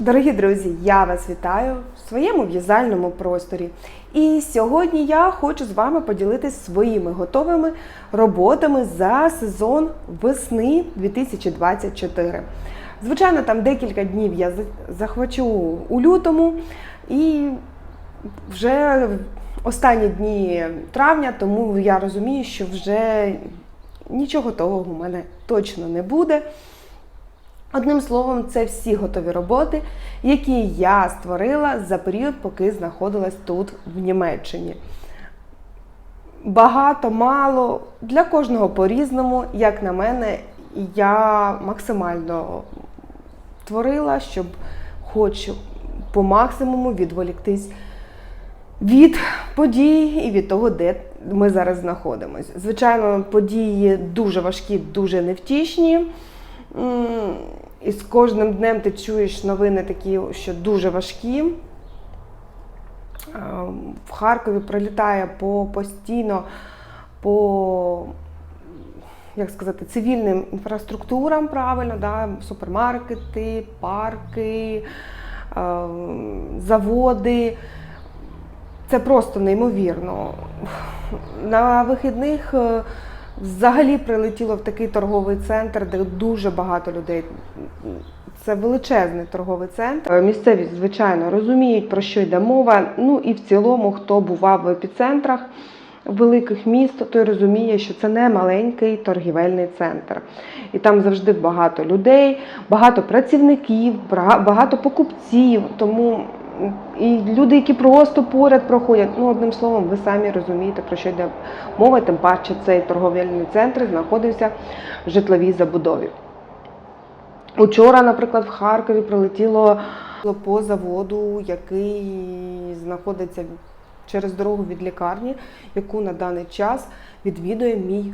Дорогі друзі, я вас вітаю в своєму в'язальному просторі. І сьогодні я хочу з вами поділитися своїми готовими роботами за сезон весни 2024. Звичайно, там декілька днів я захвачу у лютому і вже останні дні травня, тому я розумію, що вже нічого того у мене точно не буде. Одним словом, це всі готові роботи, які я створила за період, поки знаходилась тут, в Німеччині. Багато, мало, для кожного по-різному, як на мене, я максимально творила, щоб хоч по максимуму відволіктись від подій і від того, де ми зараз знаходимося. Звичайно, події дуже важкі, дуже невтішні. І з кожним днем ти чуєш новини такі, що дуже важкі. Е, В Харкові прилітає по постійно по як сказати, цивільним інфраструктурам правильно, да, супермаркети, парки, е, заводи. Це просто неймовірно. На вихідних е, взагалі прилетіло в такий торговий центр, де дуже багато людей. Це величезний торговий центр. Місцеві, звичайно, розуміють, про що йде мова. Ну і в цілому, хто бував в епіцентрах великих міст, той розуміє, що це не маленький торгівельний центр. І там завжди багато людей, багато працівників, багато покупців. Тому і люди, які просто поряд проходять, ну одним словом, ви самі розумієте, про що йде мова, тим паче цей торговельний центр знаходився в житловій забудові. Учора, наприклад, в Харкові прилетіло по заводу, який знаходиться через дорогу від лікарні, яку на даний час відвідує мій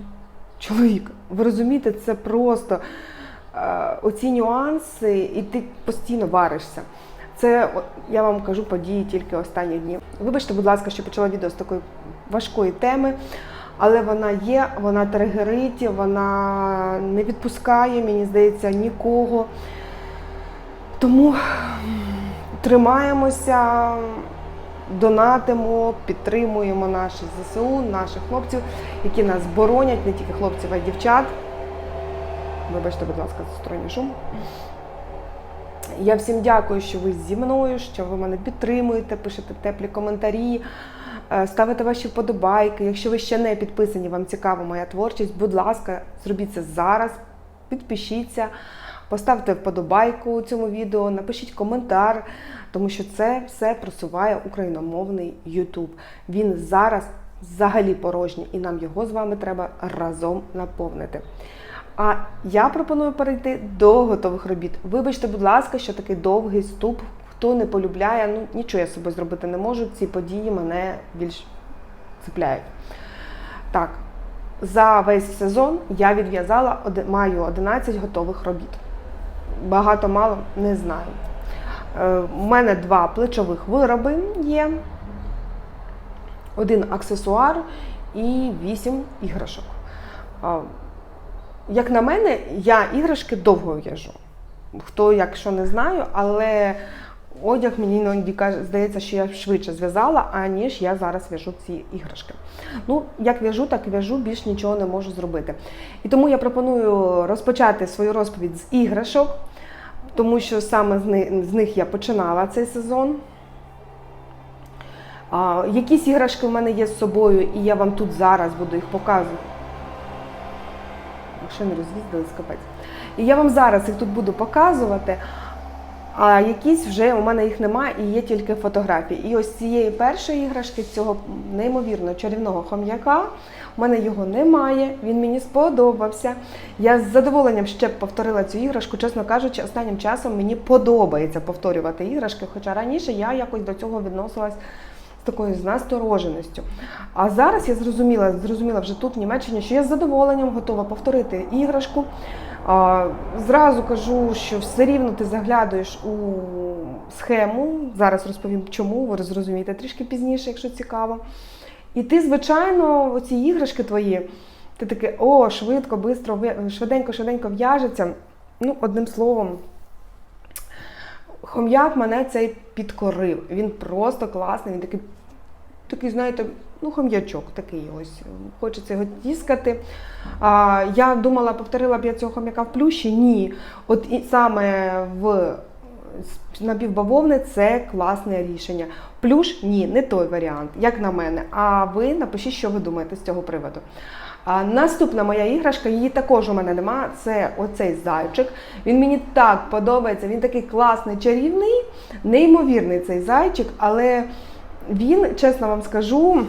чоловік. Ви розумієте, це просто е, оці нюанси, і ти постійно варишся. Це я вам кажу події тільки останніх днів. Вибачте, будь ласка, що почала відео з такої важкої теми, але вона є, вона тригерить, вона не відпускає, мені здається, нікого. Тому тримаємося, донатимо, підтримуємо наші ЗСУ, наших хлопців, які нас боронять, не тільки хлопців, а й дівчат. Вибачте, будь ласка, сторонній шум. Я всім дякую, що ви зі мною, що ви мене підтримуєте, пишете теплі коментарі, е, ставите ваші вподобайки. Якщо ви ще не підписані, вам цікава моя творчість, будь ласка, зробіть це зараз, підпишіться, поставте вподобайку цьому відео, напишіть коментар, тому що це все просуває україномовний YouTube. Він зараз взагалі порожній, і нам його з вами треба разом наповнити. А я пропоную перейти до готових робіт. Вибачте, будь ласка, що такий довгий ступ. Хто не полюбляє, ну нічого я з собою зробити не можу. Ці події мене більш цепляють. Так, за весь сезон я відв'язала маю 11 готових робіт. Багато мало не знаю. Е, У мене два плечових вироби є, один аксесуар і вісім іграшок. Як на мене, я іграшки довго в'яжу. Хто якщо не знаю, але одяг мені іноді каже, здається, що я швидше зв'язала, аніж я зараз в'яжу ці іграшки. Ну, як в'яжу, так в'яжу, більш нічого не можу зробити. І тому я пропоную розпочати свою розповідь з іграшок, тому що саме з них, я починала цей сезон. Якісь іграшки в мене є з собою, і я вам тут зараз буду їх показувати. Машини роз'їздили капець. І я вам зараз їх тут буду показувати, а якісь вже у мене їх немає і є тільки фотографії. І ось цієї першої іграшки, цього неймовірно чарівного хом'яка, у мене його немає, він мені сподобався. Я з задоволенням ще повторила цю іграшку. Чесно кажучи, останнім часом мені подобається повторювати іграшки, хоча раніше я якось до цього відносилась такою з настороженістю. А зараз я зрозуміла, зрозуміла вже тут в Німеччині, що я з задоволенням готова повторити іграшку. А, Зразу кажу, що все рівно ти заглядаєш у схему. Зараз розповім, чому, ви зрозумієте трішки пізніше, якщо цікаво. І ти, звичайно, оці іграшки твої, ти таке, о, швидко, швидко, швиденько, швиденько в'яжеться. Ну, одним словом, Хом'як мене цей підкорив. Він просто класний, він такий, такий, знаєте, ну, хом'ячок такий ось. Хочеться його тіскати. А, я думала, повторила б я цього хом'яка в плющі. Ні. От і саме в напівбавовни це класне рішення. Плюш ні, не той варіант, як на мене. А ви напишіть, що ви думаєте з цього приводу. Наступна моя іграшка, її також у мене нема. Це оцей зайчик. Він мені так подобається. Він такий класний, чарівний, неймовірний цей зайчик, але він, чесно вам скажу,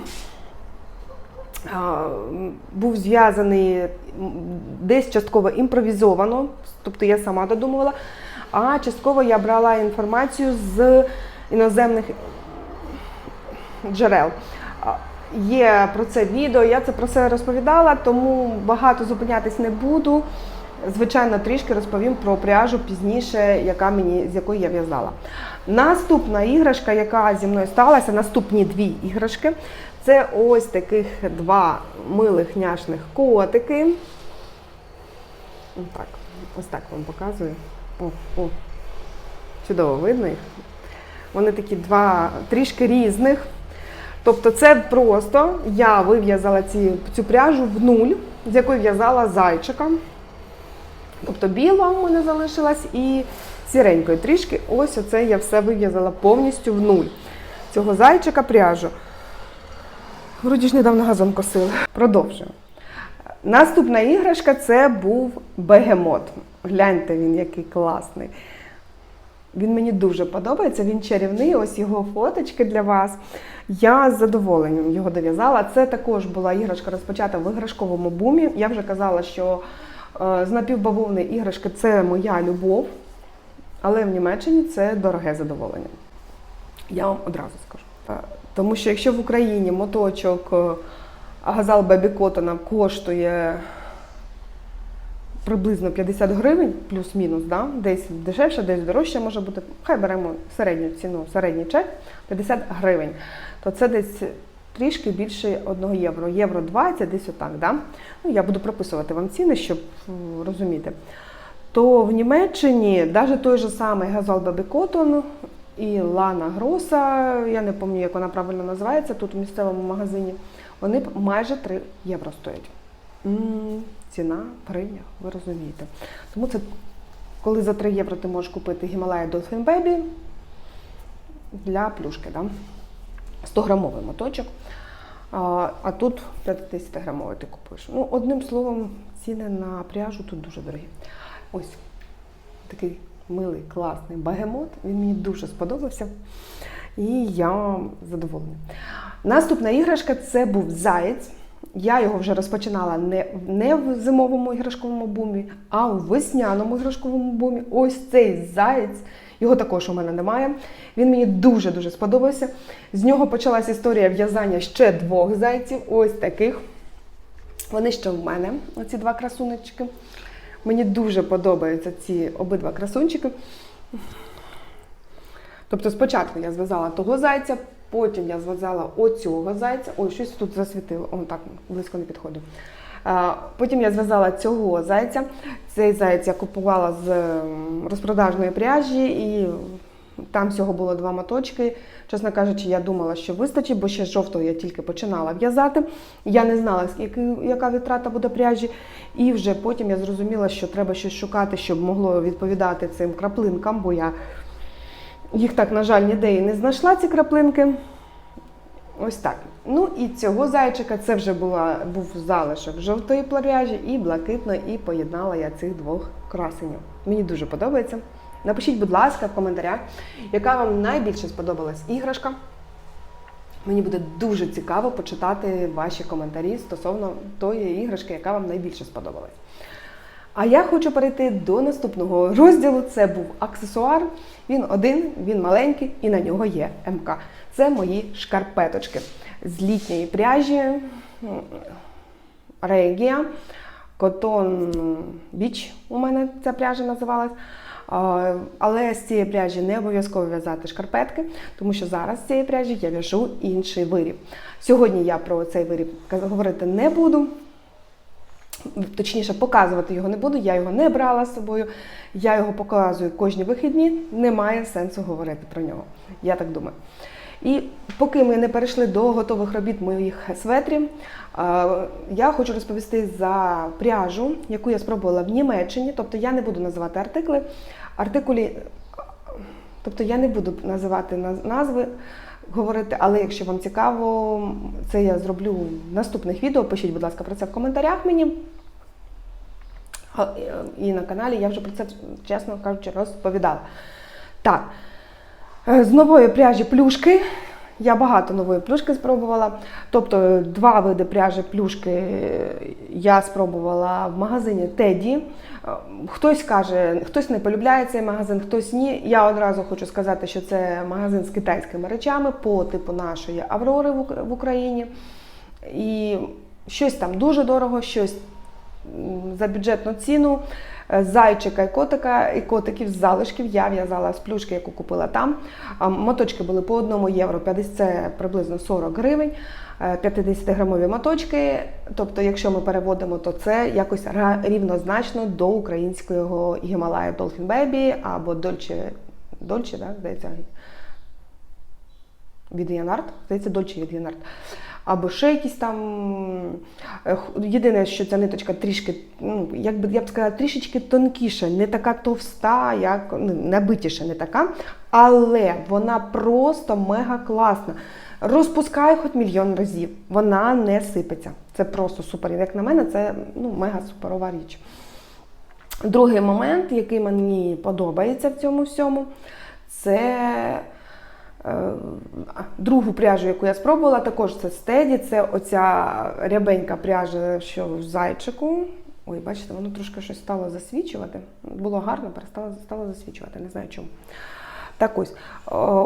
був зв'язаний десь частково імпровізовано, тобто я сама додумувала, а частково я брала інформацію з іноземних джерел. Є про це відео, я це про це розповідала, тому багато зупинятись не буду. Звичайно, трішки розповім про пряжу пізніше, яка мені, з якої я в'язала. Наступна іграшка, яка зі мною сталася, наступні дві іграшки, це ось таких два милих няшних котики. Так, ось так вам показую. О, о. Чудово видно їх. Вони такі два трішки різних. Тобто це просто я вив'язала ці, цю пряжу в нуль, з якої в'язала зайчика. Тобто біла в мене залишилась і сіренькою трішки. Ось оце я все вив'язала повністю в нуль. Цього зайчика пряжу. Вроді ж недавно газон косили. Продовжуємо. Наступна іграшка це був бегемот. Гляньте він, який класний. Він мені дуже подобається, він чарівний, ось його фоточки для вас. Я з задоволенням його дов'язала. Це також була іграшка розпочата в іграшковому бумі. Я вже казала, що е, з напівбавовни іграшки це моя любов, але в Німеччині це дороге задоволення. Я вам одразу скажу. Е, Тому що якщо в Україні моточок е, Газал Бебі Коттона коштує приблизно 50 гривень, плюс-мінус, да? десь дешевше, десь дорожче може бути. Хай беремо середню ціну, середній чек 50 гривень. То це десь трішки більше 1 євро. Євро 20, десь отак. Да? Ну, я буду прописувати вам ціни, щоб розуміти. То в Німеччині навіть той же самий Газал Бебі Коттон і Лана Гроса, я не пам'ятаю, як вона правильно називається, тут у місцевому магазині, вони майже 3 євро стоять. Ціна в ви розумієте. Тому це, коли за 3 євро ти можеш купити Himalaya Dolphin Baby для плюшки, да? 100-грамовий моточок. А, а тут 50-грамовий ти купуєш. Ну, одним словом, ціни на пряжу тут дуже дорогі. Ось такий милий, класний багемот. Він мені дуже сподобався. І я задоволена. Наступна іграшка це був заєць. Я його вже розпочинала не, не в зимовому іграшковому бумі, а у весняному іграшковому бумі. Ось цей заєць. Його також у мене немає. Він мені дуже-дуже сподобався. З нього почалась історія в'язання ще двох зайців, ось таких. Вони ще в мене, оці два красунечки. Мені дуже подобаються ці обидва красунчики. Тобто спочатку я зв'язала того зайця, потім я зв'язала оцього зайця. Ой, щось тут засвітило, он так близько не підходить. А, Потім я зв'язала цього зайця. Цей зайць я купувала з розпродажної пряжі, і там всього було два моточки. Чесно кажучи, я думала, що вистачить, бо ще з жовтого я тільки починала в'язати. Я не знала, яка відтрата буде пряжі. І вже потім я зрозуміла, що треба щось шукати, щоб могло відповідати цим краплинкам, бо я їх так, на жаль, ніде і не знайшла, ці краплинки. Ось так. Ну і цього зайчика це вже була, був залишок жовтої пряжі і блакитної, і поєднала я цих двох красенів. Мені дуже подобається. Напишіть, будь ласка, в коментарях, яка вам найбільше сподобалась іграшка. Мені буде дуже цікаво почитати ваші коментарі стосовно тої іграшки, яка вам найбільше сподобалась. А я хочу перейти до наступного розділу. Це був аксесуар. Він один, він маленький і на нього є МК. Це мої шкарпеточки з літньої пряжі Регія. Котон Біч у мене ця пряжа називалась. Але з цієї пряжі не обов'язково в'язати шкарпетки, тому що зараз з цієї пряжі я в'яжу інший виріб. Сьогодні я про цей виріб говорити не буду. Точніше, показувати його не буду. Я його не брала з собою. Я його показую кожні вихідні. Немає сенсу говорити про нього. Я так думаю. І поки ми не перейшли до готових робіт моїх светрів, я хочу розповісти за пряжу, яку я спробувала в Німеччині. Тобто я не буду називати артикли. Артикулі, тобто я не буду називати назви, говорити, але якщо вам цікаво, це я зроблю в наступних відео. Пишіть, будь ласка, про це в коментарях мені. Е, І на каналі я вже про це, чесно кажучи, розповідала. Так, е, з нової пряжі плюшки. Я багато нової плюшки спробувала. Тобто два види пряжі плюшки е, я спробувала в магазині Теді. Хтось каже, хтось не полюбляє цей магазин, хтось ні. Я одразу хочу сказати, що це магазин з китайськими речами по типу нашої Аврори в Україні. І щось там дуже дорого, щось за бюджетну ціну. Е, Зайчика і котика, і котиків з залишків я в'язала з плюшки, яку купила там. Моточки були по 1 євро 50, це приблизно 40 гривень. е, 50-грамові моточки. Тобто, якщо ми переводимо, то це якось рівнозначно до українського Гімалая Dolphin Baby або Dolce, Dolce, да, здається, від Янард, здається, Dolce від Янард. Або ще якісь там. е, Єдине, що ця ниточка трішки, ну, як би я б сказала, трішечки тонкіша, не така товста, як ну, набитіша, не така. Але вона просто мега класна. Розпускає хоч мільйон разів. Вона не сипеться. Це просто супер. Як на мене, це ну, мега суперова річ. Другий момент, який мені подобається в цьому всьому, це другу пряжу, яку я спробувала, також це стеді. Це оця рябенька пряжа, що в зайчику. Ой, бачите, воно трошки щось стало засвічувати. Було гарно, перестало стало засвічувати, не знаю чому. Так ось,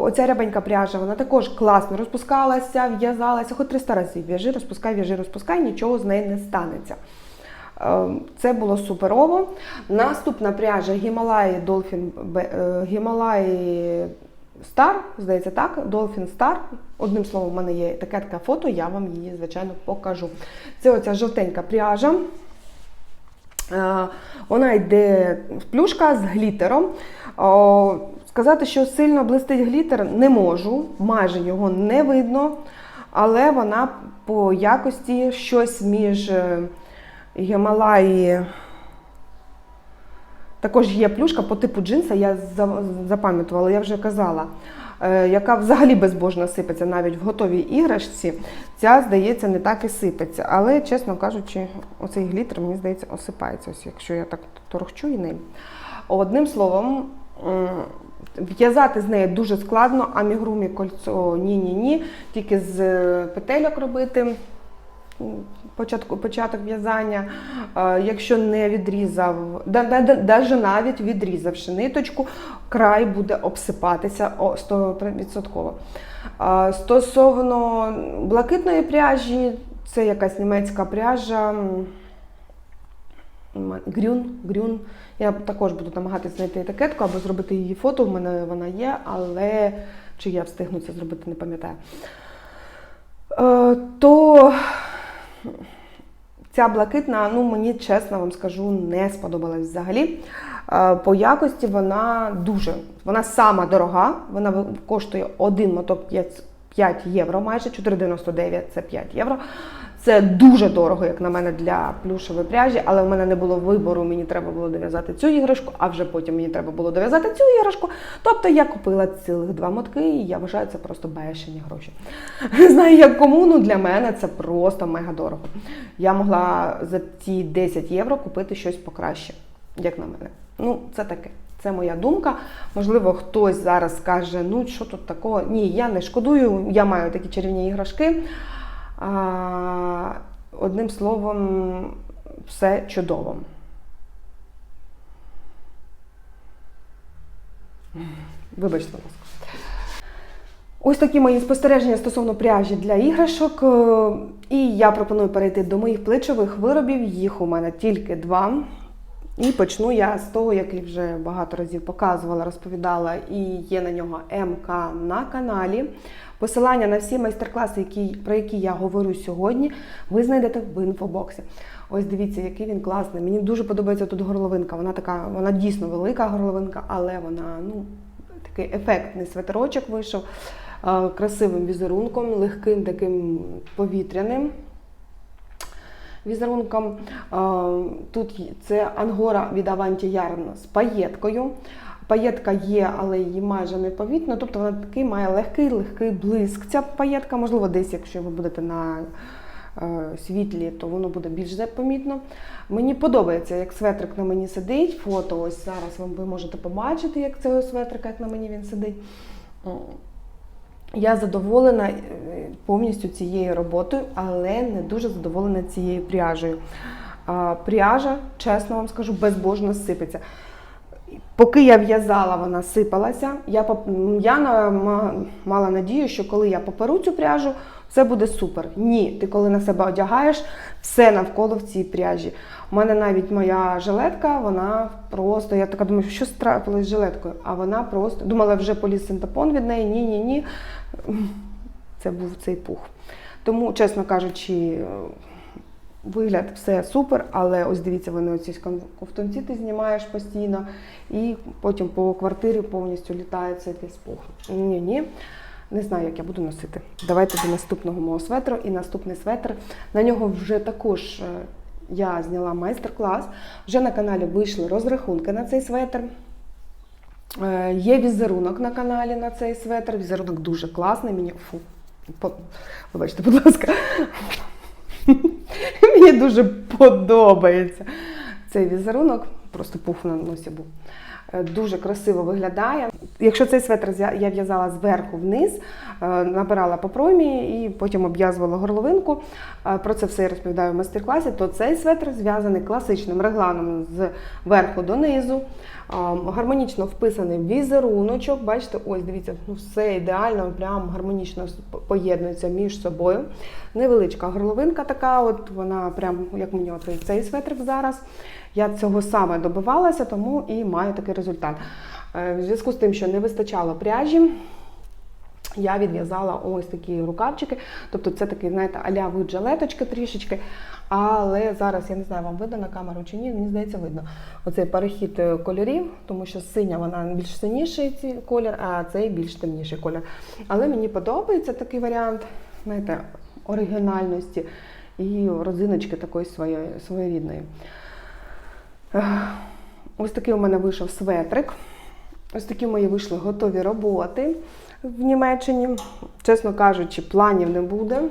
оця рябенька пряжа, вона також класно розпускалася, в'язалася, хоч 300 разів в'яжи, розпускай, в'яжи, розпускай, нічого з неї не станеться. Е, Це було суперово. Наступна пряжа Гімалаї Dolphin е, Гімалаї Star, здається так, Dolphin Star. Одним словом, в мене є таке фото, я вам її, звичайно, покажу. Це оця жовтенька пряжа. Е, Вона йде плюшка з глітером. Сказати, що сильно блистить глітер, не можу, майже його не видно, але вона по якості щось між е, Гімалаї. Також є плюшка по типу джинса, я за- запам'ятувала, я вже казала, е, яка взагалі безбожно сипеться навіть в готовій іграшці. Ця, здається, не так і сипеться. Але, чесно кажучи, оцей глітер, мені здається, осипається, ось якщо я так торгчу і ним. Одним словом, в'язати з нею дуже складно, амігрумі кольцо ні-ні-ні, тільки з е, петельок робити початку, початок в'язання, Е, якщо не відрізав, даже навіть відрізавши ниточку, край буде обсипатися 100%. Е, Стосовно блакитної пряжі, це якась німецька пряжа. Грюн, грюн. Я також буду намагатися знайти етикетку або зробити її фото. В мене вона є, але чи я встигну це зробити, не пам'ятаю. Е, То ця блакитна, ну мені чесно вам скажу, не сподобалась взагалі. По якості вона дуже, вона сама дорога, вона коштує один моток 5, 5 євро, майже 4,99 це 5 євро. Це дуже дорого, як на мене, для плюшевої пряжі, але в мене не було вибору, мені треба було дов'язати цю іграшку, а вже потім мені треба було дов'язати цю іграшку. Тобто я купила цілих два мотки, і я вважаю, це просто бешені гроші. Не знаю, як кому, ну для мене це просто мега дорого. Я могла за ці 10 євро купити щось покраще, як на мене. Ну, це таке. Це моя думка. Можливо, хтось зараз скаже, ну що тут такого. Ні, я не шкодую, я маю такі чарівні іграшки. Одним словом, все чудово. Вибачте, будь ласка. Ось такі мої спостереження стосовно пряжі для іграшок. Е, І я пропоную перейти до моїх плечових виробів. Їх у мене тільки два. І почну я з того, який вже багато разів показувала, розповідала, і є на нього МК на каналі. Посилання на всі майстер-класи, які, про які я говорю сьогодні, ви знайдете в інфобоксі. Ось дивіться, який він класний. Мені дуже подобається тут горловинка. Вона така, вона дійсно велика горловинка, але вона ну, такий ефектний светерочок вийшов, е, красивим візерунком, легким таким повітряним візерунком. Е, Тут це ангора від Avanti Yarn з паєткою. Паєтка є, але її майже не помітно. Тобто вона такий має легкий легкий блиск. Ця паєтка, можливо, десь, якщо ви будете на е, світлі, то воно буде більш помітно. Мені подобається, як светрик на мені сидить. Фото ось зараз ви можете побачити, як цього светрика, як на мені він сидить. Я задоволена е, повністю цією роботою, але не дуже задоволена цією пряжею. Пряжа, чесно вам скажу, безбожно сипеться. Поки я в'язала, вона сипалася. Я, я мала надію, що коли я поперу цю пряжу, все буде супер. Ні, ти коли на себе одягаєш, все навколо в цій пряжі. У мене навіть моя жилетка, вона просто, я така думаю, що трапилось з жилеткою? А вона просто думала, вже поліз синтепон від неї. Ні, ні, ні. Це був цей пух. Тому, чесно кажучи, вигляд все супер, але ось дивіться, вони оці ковтунці ти знімаєш постійно, і потім по квартирі повністю літає цей пух. Ні, ні. Не знаю, як я буду носити. Давайте до наступного мого светру. І наступний светр. На нього вже також е, я зняла майстер-клас. Вже на каналі вийшли розрахунки на цей светр. Е, Є візерунок на каналі на цей светр. Візерунок дуже класний. Мені фу, по- вибачте, будь ласка. Мені дуже подобається цей візерунок. Просто пух на носі був. Е, Дуже красиво виглядає. Якщо цей светр я в'язала зверху вниз, е, набирала по промі і потім обв'язувала горловинку. Про це все я розповідаю в майстер-класі. То цей светр зв'язаний класичним регланом з верху до низу. Е, Гармонічно вписаний візеруночок. Бачите, ось дивіться, ну все ідеально, прям гармонічно поєднується між собою. Невеличка горловинка така, от вона прям як мені от цей светрик зараз. Я цього саме добивалася, тому і маю такий результат. Е, В зв'язку з тим, що не вистачало пряжі, я відв'язала ось такі рукавчики. Тобто це такий, знаєте, аля вид жилеточки трішечки. Але зараз я не знаю, вам видно на камеру чи ні, мені здається, видно. Оцей перехід е, кольорів, тому що синя вона більш синіший колір, а цей більш темніший колір. Але мені подобається такий варіант, знаєте, оригінальності і родзиночки такої своєї, своєрідної. Ось такий у мене вийшов светрик. Ось такі мої вийшли готові роботи в Німеччині. Чесно кажучи, планів не буде,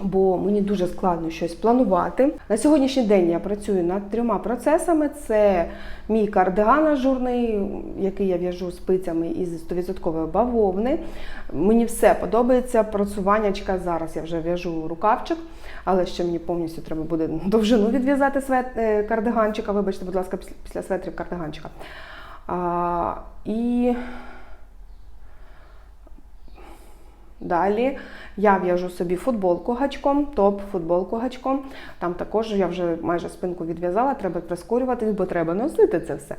бо мені дуже складно щось планувати. На сьогоднішній день я працюю над трьома процесами: це мій кардиган ажурний, який я в'яжу спицями із 100% бавовни. Мені все подобається. Працюваннячка зараз я вже в'яжу рукавчик, але ще мені повністю треба буде довжину відв'язати е, кардиганчика. Вибачте, будь ласка, після светрів кардиганчика. А, і Далі я в'яжу собі футболку гачком, топ футболку гачком. Там також я вже майже спинку відв'язала, треба прискорювати, бо треба носити це все.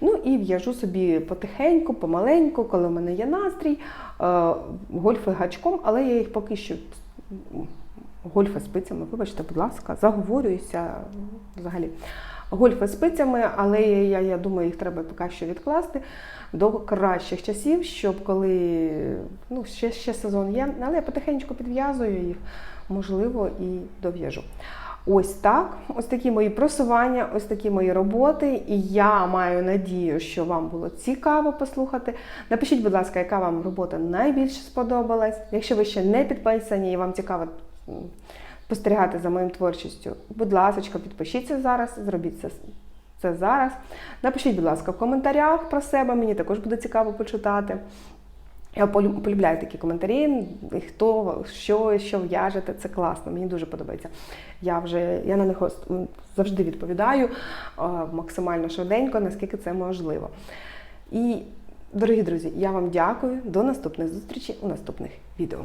Ну і в'яжу собі потихеньку, помаленьку, коли в мене є настрій, е, гольфи гачком, але я їх поки що гольфи спицями, вибачте, будь ласка, заговорююся взагалі. Гольфи спицями, але я, я думаю, їх треба поки що відкласти до кращих часів, щоб коли ну, ще, ще сезон є, але я потихеньку підв'язую їх, можливо, і дов'яжу. Ось так, ось такі мої просування, ось такі мої роботи. І я маю надію, що вам було цікаво послухати. Напишіть, будь ласка, яка вам робота найбільше сподобалась. Якщо ви ще не підписані і вам цікаво спостерігати за моїм творчістю, будь ласка, підпишіться зараз, зробіть це. Це зараз. Напишіть, будь ласка, в коментарях про себе, мені також буде цікаво почитати. Я полюбляю такі коментарі, хто що, що в'яжете, це класно, мені дуже подобається. Я вже я на них завжди відповідаю максимально швиденько, наскільки це можливо. І, дорогі друзі, я вам дякую. До наступних зустрічей у наступних відео.